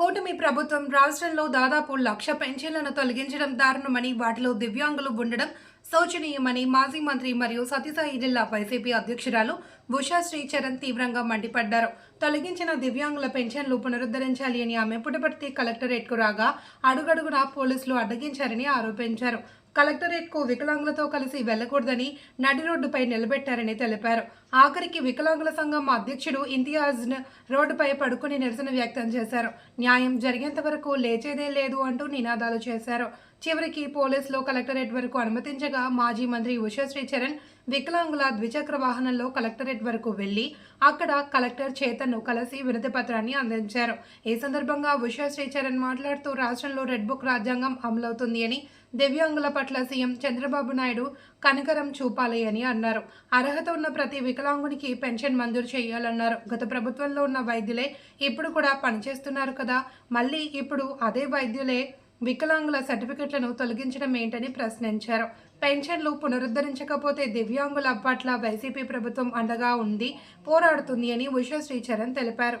కూటమి ప్రభుత్వం రాష్ట్రంలో దాదాపు లక్ష పెన్షన్లను తొలగించడం దారుణమని వాటిలో దివ్యాంగులు ఉండడం శోచనీయమని మాజీ మంత్రి మరియు సతీసాయి జిల్లా వైసీపీ అధ్యక్షురాలు ఉషా శ్రీచరణ్ తీవ్రంగా మండిపడ్డారు. తొలగించిన దివ్యాంగుల పెన్షన్లు పునరుద్ధరించాలి అని ఆమె పుటపర్తి కలెక్టరేట్కు రాగా అడుగడుగునా పోలీసులు అడ్డగించారని ఆరోపించారు. కలెక్టరేట్కు వికలాంగులతో కలిసి వెళ్ళకూడదని నడి రోడ్డుపై నిలబెట్టారని తెలిపారు. ఆఖరికి వికలాంగుల సంఘం అధ్యక్షుడు ఇంతియాజ్ రోడ్డుపై పడుకుని నిరసన వ్యక్తం చేశారు. న్యాయం జరిగేంత వరకు లేచేదే లేదు అంటూ నినాదాలు చేశారు. చివరికి పోలీసులు కలెక్టరేట్ వరకు అనుమతించగా మాజీ మంత్రి ఉషాశ్రీ చరణ్ వికలాంగుల ద్విచక్ర వాహనంలో కలెక్టరేట్ వరకు వెళ్ళి అక్కడ కలెక్టర్ చేతన్ను కలిసి వినతి పత్రాన్ని అందించారు. ఈ సందర్భంగా ఉషాశ్రీ చరణ్ మాట్లాడుతూ రాష్ట్రంలో రెడ్ బుక్ రాజ్యాంగం అమలవుతుంది అని దివ్యాంగుల పట్ల సీఎం చంద్రబాబు నాయుడు కనకరం చూపాలి అని అన్నారు. అర్హత ఉన్న ప్రతి వికలాంగునికి పెన్షన్ మంజూరు చేయాలన్నారు. గత ప్రభుత్వంలో ఉన్న వైద్యులే ఇప్పుడు కూడా పనిచేస్తున్నారు కదా. మళ్ళీ ఇప్పుడు అదే వైద్యులే వికలాంగుల సర్టిఫికెట్లను తొలగించడం ఏంటని ప్రశ్నించారు. పెన్షన్లు పునరుద్ధరించకపోతే దివ్యాంగుల పట్ల వైసీపీ ప్రభుత్వం అండగా ఉంది పోరాడుతుంది అని ఉషా శ్రీచరణ్ తెలిపారు.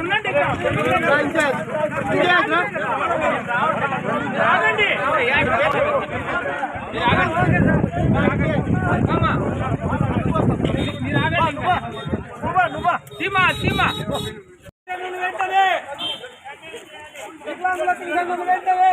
సీమా సీమా వెంటనే వికలాంగుల పింఛన్లను వెంటనే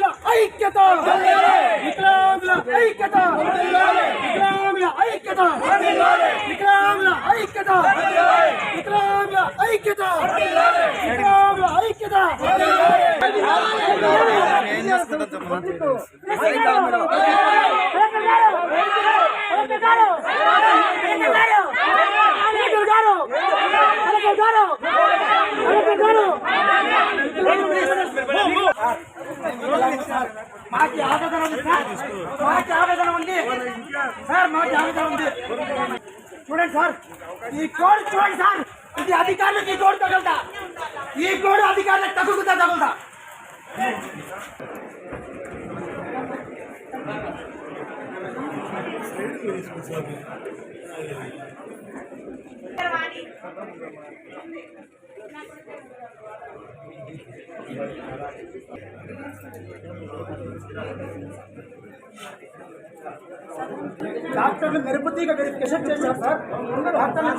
వికలాంగుల ఐక్యత వికలాంగుల ఐక్యత వికలాంగుల ఐక్యత వికలాంగుల ఐక్యత వికలాంగుల ఐక్యత వికలాంగుల ఐక్యత మాకి ఆవేదన ఉంది సార్ మాకి ఆవేదన ఉంది సార్ మాకి ఆవేదన ఉంది చూడండి సార్ ఈ కోడ్ చూడండి సార్ ఇది అధికారులకు ఈ కోడ్ తగలదా ఈ కోడ్ అధికారులకు తగులుతా తగులుతా డాక్టర్లు మెరుపుతీగా వెరిఫికేషన్ చేశారు సార్ డాక్టర్లు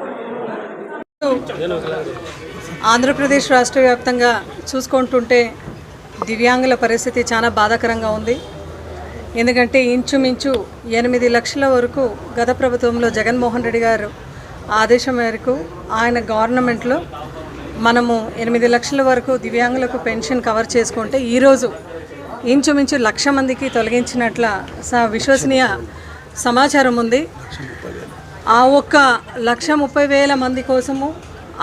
Thank you. ఆంధ్రప్రదేశ్ రాష్ట్ర వ్యాప్తంగా చూసుకుంటుంటే దివ్యాంగుల పరిస్థితి చాలా బాధాకరంగా ఉంది. ఎందుకంటే ఇంచుమించు ఎనిమిది లక్షల వరకు గత ప్రభుత్వంలో జగన్మోహన్ రెడ్డి గారు ఆదేశం మేరకు ఆయన గవర్నమెంట్లో మనము ఎనిమిది లక్షల వరకు దివ్యాంగులకు పెన్షన్ కవర్ చేసుకుంటే ఈరోజు ఇంచుమించు లక్ష మందికి తొలగించినట్ల స విశ్వసనీయ సమాచారం ఉంది. ఆ ఒక్క లక్ష ముప్పై వేల మంది కోసము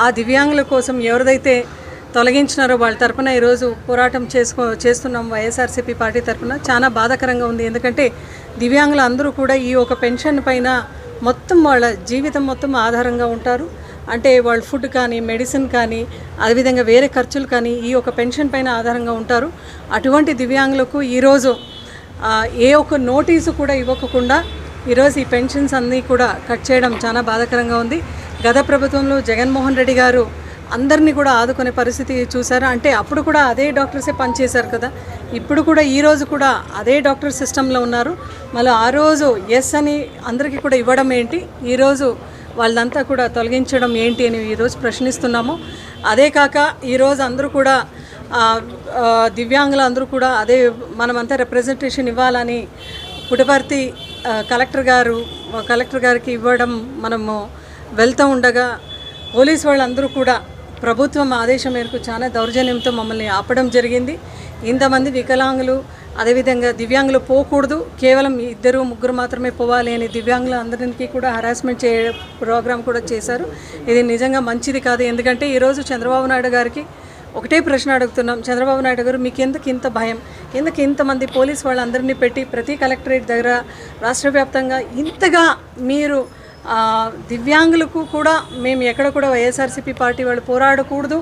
ఆ దివ్యాంగుల కోసం ఎవరిదైతే తొలగించినారో వాళ్ళ తరపున ఈరోజు పోరాటం చేసుకో చేస్తున్నాం వైఎస్ఆర్సీపీ పార్టీ తరపున. చాలా బాధాకరంగా ఉంది. ఎందుకంటే దివ్యాంగులు అందరూ కూడా ఈ ఒక పెన్షన్ పైన మొత్తం వాళ్ళ జీవితం మొత్తం ఆధారంగా ఉంటారు. అంటే వాళ్ళ ఫుడ్ కానీ మెడిసిన్ కానీ అదేవిధంగా వేరే ఖర్చులు కానీ ఈ ఒక పెన్షన్ పైన ఆధారంగా ఉంటారు. అటువంటి దివ్యాంగులకు ఈరోజు ఏ ఒక్క నోటీసు కూడా ఇవ్వకుండా ఈరోజు ఈ పెన్షన్స్ అన్నీ కూడా కట్ చేయడం చాలా బాధాకరంగా ఉంది. గత ప్రభుత్వంలో జగన్మోహన్ రెడ్డి గారు అందరినీ కూడా ఆదుకునే పరిస్థితి చూసారు అంటే అప్పుడు కూడా అదే డాక్టర్సే పనిచేశారు కదా. ఇప్పుడు కూడా ఈ రోజు కూడా అదే డాక్టర్ సిస్టంలో ఉన్నారు. మళ్ళీ ఆ రోజు ఎస్ అని అందరికీ కూడా ఇవ్వడం ఏంటి? ఈరోజు వాళ్ళంతా కూడా తొలగించడం ఏంటి అని ఈరోజు ప్రశ్నిస్తున్నాము. అదే కాక ఈరోజు అందరూ కూడా దివ్యాంగులు అందరూ కూడా అదే మనమంతా రిప్రజెంటేషన్ ఇవ్వాలని పుటపర్తి కలెక్టర్ గారు కలెక్టర్ గారికి ఇవ్వడం మనము వెళ్తూ ఉండగా పోలీస్ వాళ్ళందరూ కూడా ప్రభుత్వం ఆదేశం మేరకు చాలా దౌర్జన్యంతో మమ్మల్ని ఆపడం జరిగింది. ఇంతమంది వికలాంగులు అదేవిధంగా దివ్యాంగులు పోకూడదు. కేవలం ఇద్దరు ముగ్గురు మాత్రమే పోవాలి అని దివ్యాంగులు అందరికీ కూడా హరాస్మెంట్ చే ప్రోగ్రామ్ కూడా చేశారు. ఇది నిజంగా మంచిది కాదు. ఎందుకంటే ఈరోజు చంద్రబాబు నాయుడు గారికి ఒకటే ప్రశ్న అడుగుతున్నాం. చంద్రబాబు నాయుడు గారు మీకు ఎందుకు ఇంత భయం? ఎందుకు ఇంతమంది పోలీస్ వాళ్ళందరినీ పెట్టి ప్రతి కలెక్టరేట్ దగ్గర రాష్ట్ర వ్యాప్తంగా ఇంతగా మీరు దివ్యాంగులకు కూడా మేము ఎక్కడ కూడా వైఎస్ఆర్సీపీ పార్టీ వాళ్ళు పోరాడకూడదు.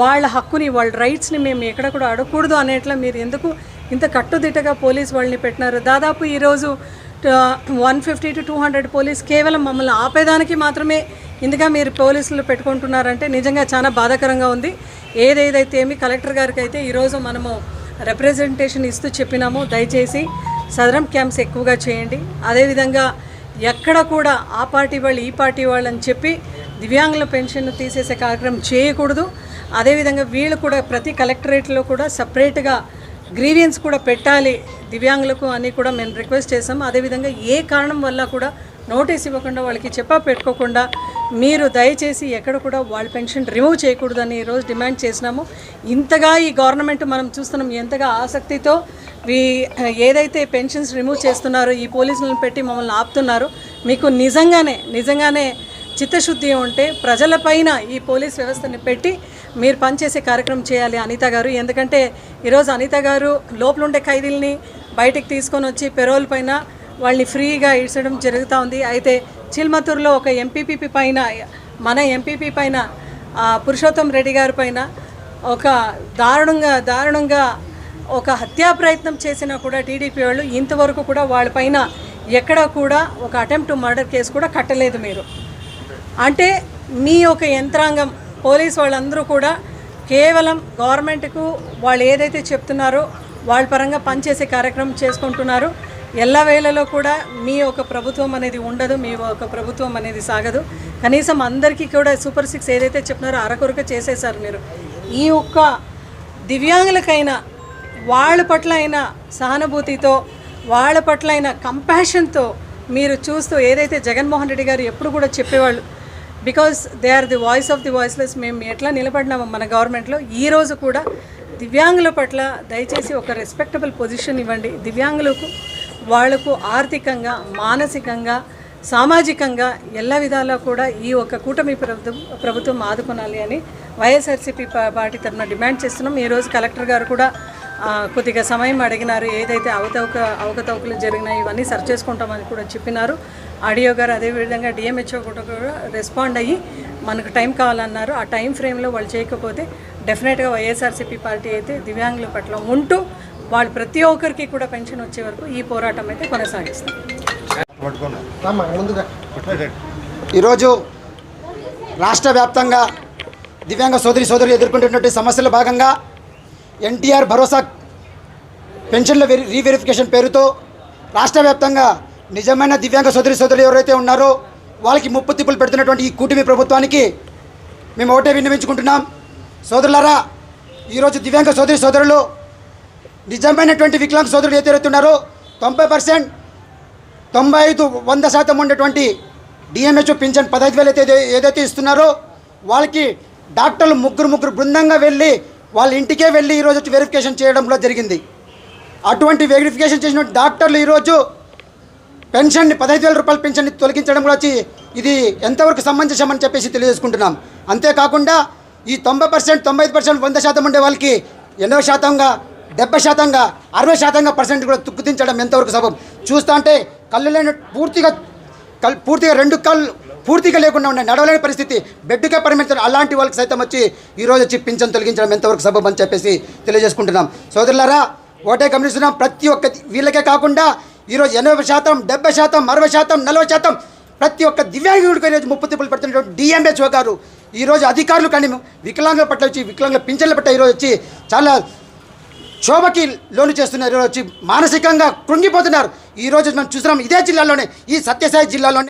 వాళ్ళ హక్కుని వాళ్ళ రైట్స్ని మేము ఎక్కడ కూడా అడగకూడదు అనేట్లా మీరు ఎందుకు ఇంత కట్టుదిట్టగా పోలీస్ వాళ్ళని పెట్టినారు? దాదాపు ఈరోజు one fifty to two hundred police కేవలం మమ్మల్ని ఆపేదానికి మాత్రమే ఇందుగా మీరు పోలీసులు పెట్టుకుంటున్నారంటే నిజంగా చాలా బాధాకరంగా ఉంది. ఏదేదైతే ఏమి కలెక్టర్ గారికి అయితే ఈరోజు మనము రిప్రజెంటేషన్ ఇస్తూ చెప్పినాము దయచేసి సదరం క్యాంప్స్ ఎక్కువగా చేయండి. అదేవిధంగా ఎక్కడ కూడా ఆ పార్టీ వాళ్ళు ఈ పార్టీ వాళ్ళు అని చెప్పి దివ్యాంగుల పెన్షన్ తీసేసే కార్యక్రమం చేయకూడదు. అదేవిధంగా వీళ్ళు కూడా ప్రతి కలెక్టరేట్లో కూడా సపరేట్గా గ్రీవియన్స్ కూడా పెట్టాలి. దివ్యాంగులకు అని కూడా మేము రిక్వెస్ట్ చేసాం అదేవిధంగా ఏ కారణం వల్ల కూడా నోటీస్ ఇవ్వకుండా వాళ్ళకి చెప్పా పెట్టుకోకుండా మీరు దయచేసి ఎక్కడ కూడా వాళ్ళ పెన్షన్ రిమూవ్ చేయకూడదని ఈరోజు డిమాండ్ చేసినాము. ఇంతగా ఈ గవర్నమెంట్ మనం చూస్తున్నాం ఎంతగా ఆసక్తితో వీ ఏదైతే పెన్షన్స్ రిమూవ్ చేస్తున్నారో ఈ పోలీసులను పెట్టి మమ్మల్ని ఆపుతున్నారో. మీకు నిజంగానే నిజంగానే చిత్తశుద్ధి ఉంటే ప్రజలపైన ఈ పోలీస్ వ్యవస్థని పెట్టి మీరు పనిచేసే కార్యక్రమం చేయాలి అనిత గారు. ఎందుకంటే ఈరోజు అనిత గారు లోపలుండే ఖైదీల్ని బయటికి తీసుకొని వచ్చి పెరోల్ పైన వాళ్ళని ఫ్రీగా ఇడ్చడం జరుగుతూ ఉంది. అయితే చిల్మతూరులో ఒక ఎంపీపీ పైన మన ఎంపీపీ పైన పురుషోత్తం రెడ్డి గారి పైన ఒక దారుణంగా దారుణంగా ఒక హత్యా ప్రయత్నం చేసినా కూడా టీడీపీ వాళ్ళు ఇంతవరకు కూడా వాళ్ళపైన ఎక్కడ కూడా ఒక అటెంప్ట్ మర్డర్ కేసు కూడా కట్టలేదు మీరు. అంటే మీ యొక్క యంత్రాంగం పోలీస్ వాళ్ళందరూ కూడా కేవలం గవర్నమెంట్కు వాళ్ళు ఏదైతే చెప్తున్నారో వాళ్ళ పరంగా పనిచేసే కార్యక్రమం చేసుకుంటున్నారు. ఎలా వేళలో కూడా మీ ఒక ప్రభుత్వం అనేది ఉండదు మీ ఒక ప్రభుత్వం అనేది సాగదు. కనీసం అందరికీ కూడా సూపర్ సిక్స్ ఏదైతే చెప్తున్నారో అరకొరక చేసేసారు మీరు. ఈ ఒక్క దివ్యాంగులకైనా వాళ్ళ పట్ల అయిన సహానుభూతితో వాళ్ళ పట్ల అయిన కంపాషన్తో మీరు చూస్తూ ఏదైతే జగన్మోహన్ రెడ్డి గారు ఎప్పుడు కూడా చెప్పేవాళ్ళు because they are the voice of the voiceless మేము ఎట్లా నిలబడినాము మన గవర్నమెంట్లో ఈ రోజు కూడా దివ్యాంగుల పట్ల దయచేసి ఒక రెస్పెక్టబుల్ పొజిషన్ ఇవ్వండి. దివ్యాంగులకు వాళ్ళకు ఆర్థికంగా మానసికంగా సామాజికంగా ఎలా విధాలా కూడా ఈ ఒక కూటమి ప్రభుత్వం ప్రభుత్వం ఆదుకునాలి అని వైఎస్ఆర్సీపీ పార్టీ తరఫున డిమాండ్ చేస్తున్నాం. ఈరోజు కలెక్టర్ గారు కూడా కొద్దిగా సమయం అడిగినారు. ఏదైతే అవతవక అవకతవకలు జరిగినాయి ఇవన్నీ సర్చ్ చేసుకుంటామని కూడా చెప్పినారు. ఆడియో గారు అదేవిధంగా డిఎంహెచ్ఓ కూడా రెస్పాండ్ అయ్యి మనకు టైం కావాలన్నారు. ఆ టైం ఫ్రేమ్లో వాళ్ళు చేయకపోతే డెఫినెట్గా వైఎస్ఆర్సీపీ పార్టీ అయితే దివ్యాంగుల పట్ల ఉంటూ వాళ్ళు ప్రతి ఒక్కరికి కూడా పెన్షన్ వచ్చే వరకు ఈ పోరాటం అయితే కొనసాగిస్తాం ఈరోజు రాష్ట్ర వ్యాప్తంగా దివ్యాంగ సోదరి సోదరులు ఎదుర్కొంటున్నటువంటి సమస్యల భాగంగా ఎన్టీఆర్ భరోసా పెన్షన్ల వెరి రీవెరిఫికేషన్ పేరుతో రాష్ట్ర వ్యాప్తంగా నిజమైన దివ్యాంగ సోదరి సోదరులు ఎవరైతే ఉన్నారో వాళ్ళకి ముప్పు తిప్పులు పెడుతున్నటువంటి ఈ కూటమి ప్రభుత్వానికి మేము ఒకటే విన్నవించుకుంటున్నాం. సోదరులారా ఈరోజు దివ్యాంగ సోదరి సోదరులు నిజమైనటువంటి వికలాంగ సోదరులు ఏదైతే ఉన్నారో తొంభై పర్సెంట్ తొంభై ఐదు వంద శాతం ఉండేటువంటి డిఎంహెచ్ పింఛన్ పదహైదు వేలు అయితే ఏదైతే ఇస్తున్నారో వాళ్ళకి డాక్టర్లు ముగ్గురు ముగ్గురు బృందంగా వెళ్ళి వాళ్ళ ఇంటికే వెళ్ళి ఈరోజు వచ్చి వెరిఫికేషన్ చేయడంలో జరిగింది. అటువంటి వెరిఫికేషన్ చేసిన డాక్టర్లు ఈరోజు పెన్షన్ని పదహైదు వేల రూపాయల పెన్షన్ని తొలగించడంలో వచ్చి ఇది ఎంతవరకు సమంజసమని చెప్పేసి తెలియజేసుకుంటున్నాం. అంతేకాకుండా ఈ తొంభై పర్సెంట్ తొంభై ఐదు పర్సెంట్ వంద శాతం ఉండే వాళ్ళకి ఎనభై శాతంగా డెబ్బై శాతంగా అరవై శాతంగా పర్సెంట్ కూడా తుక్కుతించడం ఎంతవరకు సబబ్? చూస్తా అంటే కళ్ళు లేని పూర్తిగా కల్ పూర్తిగా రెండు కళ్ళు పూర్తిగా లేకుండా ఉండే నడవలేని పరిస్థితి. బెడ్కే పరిమితం అలాంటి వాళ్ళకి సైతం వచ్చి ఈరోజు వచ్చి పింఛన్ తొలగించడం ఎంతవరకు సబబ్ అని చెప్పేసి తెలియజేసుకుంటున్నాం. సోదరులారా ఒకటే గమనిస్తున్నాం ప్రతి ఒక్క వీళ్ళకే కాకుండా ఈరోజు ఎనభై శాతం డెబ్బై శాతం అరవై శాతం నలభై శాతం ప్రతి ఒక్క దివ్యాంగుడికి ఈరోజు ముప్పు తిప్పులు పెడుతున్నటువంటి డిఎంహెచ్ఓ గారు. ఈరోజు అధికారులు కానీ వికలాంగుల పట్ల వచ్చి వికలాంగుల పింఛన్ల పట్ల ఈరోజు వచ్చి చాలా క్షోభకి లోను చేస్తున్నారు. ఈరోజు వచ్చి మానసికంగా కృంగిపోతున్నారు. ఈరోజు మనం చూసినాం ఇదే జిల్లాలోనే ఈ సత్యసాయి జిల్లాలోనే